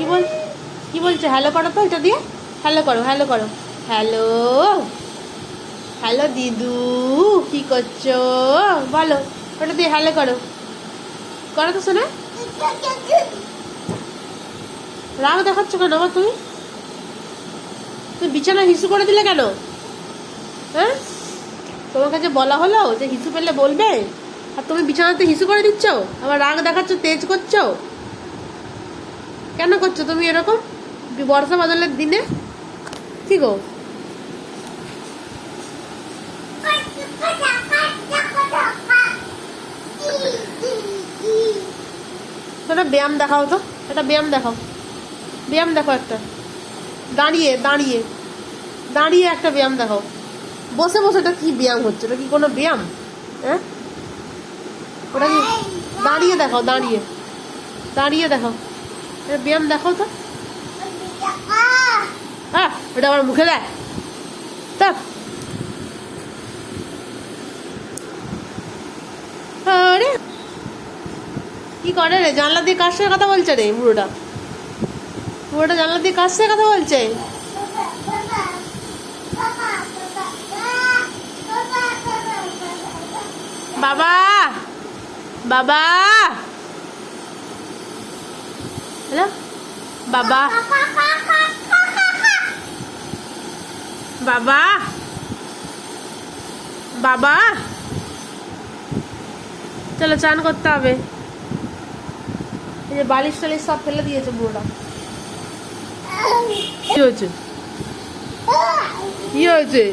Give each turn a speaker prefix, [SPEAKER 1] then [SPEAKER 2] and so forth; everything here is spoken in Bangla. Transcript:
[SPEAKER 1] কি বল, কি বলছো? হ্যালো করো তো এটা দিয়ে। হ্যালো করো হ্যালো করো। হ্যালো হ্যালো দিদু, কি করছ? বলো, ওটা দিয়ে হ্যালো করো। করো তো শোনা। রাগ দেখাচ্ছ কেন আবার তুমি? তুমি বিছানা হিসু করে দিলে কেন? হ্যাঁ? তোমার কাছে বলা হলো যে হিসু পেলে বলবে? আর তুমি বিছানাতে হিসু করে দিচ্ছ? আবার রাগ দেখাচ্ছ, তেজ করছ? কেন করছ তুমি এরকম? বর্ষা বাদলের দিনে? কি গো? ব্যায়াম দেখাও তো একটা ব্যায়াম দেখাও। ব্যায়াম দেখো একটা। দাঁড়িয়ে দাঁড়িয়ে। দাঁড়িয়ে একটা ব্যায়াম দেখাও। বসে বসে এটা কি ব্যায়াম হচ্ছে? এটা কি কোনো ব্যায়াম? হ্যাঁ? ওটা কি দাঁড়িয়ে দেখাও, দাঁড়িয়ে। দাঁড়িয়ে দেখাও। এটা ব্যায়াম দেখাও তো। হ্যাঁ ওটা আমার মুখে দেয়। তা। কি করে রে? জানলা দিয়ে কার কথা বলছে রে বুড়োটা? বুড়োটা জানলা দিয়ে কার কথা বলছে? বাবা! বাবা! হ্যালো বাবা বাবা বাবা চলো, চান করতে হবে। এই যে বালিশ টালিশ সব ফেলে দিয়েছে বুড়োটা। কি হয়েছে? কি হয়েছে?